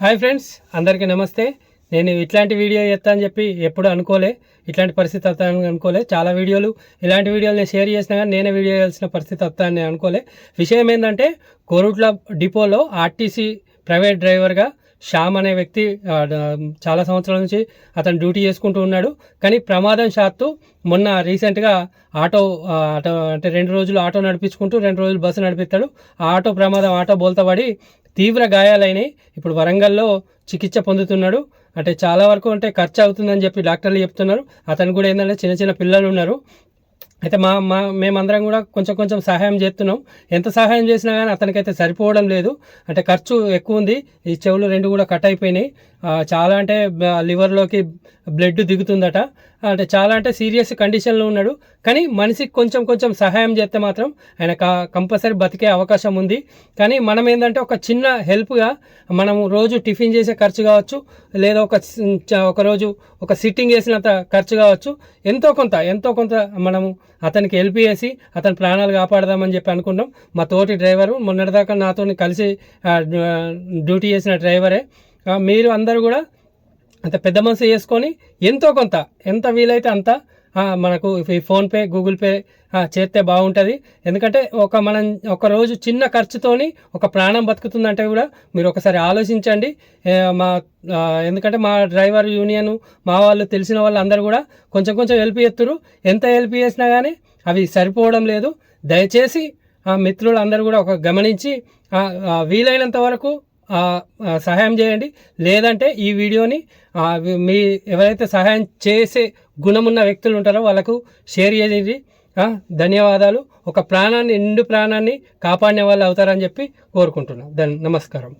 Hi friends అందరికీ నమస్తే. నేను ఇట్లాంటి వీడియో చేస్తా అని చెప్పి ఎప్పుడు అనుకోలే. ఇట్లాంటి పరిస్థితి వస్తానని అనుకోలే. చాలా వీడియోలు. ఇలాంటి వీడియోలు నేను షేర్ చేసినా కానీ నేనే వీడియో చేయాల్సిన పరిస్థితి వస్తానని నేను అనుకోలే. విషయం ఏంటంటే కోరుట్ల డిపోలో ఆర్టీసీ ప్రైవేట్ డ్రైవర్గా శ్యామ్ అనే వ్యక్తి చాలా సంవత్సరాల నుంచి అతను డ్యూటీ చేసుకుంటూ ఉన్నాడు. కానీ ప్రమాదం శాత్తు మొన్న రీసెంట్గా ఆటో ఆటో అంటే రెండు రోజులు ఆటో నడిపించుకుంటూ రెండు రోజులు బస్సు నడిపిస్తాడు. ఆ ఆటో ప్రమాదం ఆటో బోల్తపడి తీవ్ర గాయాలైనాయి. ఇప్పుడు వరంగల్లో చికిత్స పొందుతున్నాడు. అంటే చాలా వరకు అంటే ఖర్చు అవుతుందని చెప్పి డాక్టర్లు చెప్తున్నారు. అతను కూడా ఏంటంటే చిన్న చిన్న పిల్లలు ఉన్నారు. అయితే మా మా మేమందరం కూడా కొంచెం కొంచెం సహాయం చేస్తున్నాం. ఎంత సహాయం చేసినా కానీ అతనికైతే సరిపోవడం లేదు. అంటే ఖర్చు ఎక్కువ ఉంది. ఈ చెవులు రెండు కూడా కట్ అయిపోయినాయి. చాలా అంటే లివర్లోకి బ్లడ్ దిగుతుందట. అంటే చాలా అంటే సీరియస్ కండిషన్లో ఉన్నాడు. కానీ మనిషికి కొంచెం కొంచెం సహాయం చేస్తే మాత్రం ఆయన క కంపల్సరీ బతికే అవకాశం ఉంది. కానీ మనం ఏంటంటే ఒక చిన్న హెల్ప్గా మనం రోజు టిఫిన్ చేసే ఖర్చు కావచ్చు లేదా ఒక చ- ఒక రోజు ఒక సిట్టింగ్ వేసినంత ఖర్చు కావచ్చు. ఎంతో కొంత ఎంతో కొంత మనము అతనికి హెల్ప్ చేసి అతని ప్రాణాలు కాపాడదామని చెప్పి అనుకున్నాం. మా తోటి డ్రైవరు మొన్నటిదాకా నాతో కలిసి డ్యూటీ చేసిన డ్రైవరే. మీరు అందరూ కూడా అంత పెద్ద మనసు చేసుకొని ఎంతో కొంత ఎంత వీలైతే అంత మనకు ఈ ఫోన్పే గూగుల్ పే చేస్తే బాగుంటుంది. ఎందుకంటే ఒక మనం ఒక రోజు చిన్న ఖర్చుతోని ఒక ప్రాణం బతుకుతుందంటే కూడా మీరు ఒకసారి ఆలోచించండి. మా ఎందుకంటే మా డ్రైవర్ యూనియన్ మా వాళ్ళు తెలిసిన వాళ్ళు అందరూ కూడా కొంచెం కొంచెం హెల్ప్ చేస్తున్నారు ఎంత హెల్ప్ చేసినా కానీ అవి సరిపోవడం లేదు. దయచేసి ఆ మిత్రులు అందరూ కూడా ఒక గమనించి వీలైనంత వరకు సహాయం చేయండి. లేదంటే ఈ వీడియోని మీ ఎవరైతే సహాయం చేసే గుణమున్న వ్యక్తులు ఉంటారో వాళ్ళకు షేర్ చేయండి. ధన్యవాదాలు. ఒక ప్రాణాన్ని ఎండు ప్రాణాన్ని కాపాడిన వాళ్ళు అవుతారని చెప్పి కోరుకుంటున్నాను ధన్ నమస్కారం.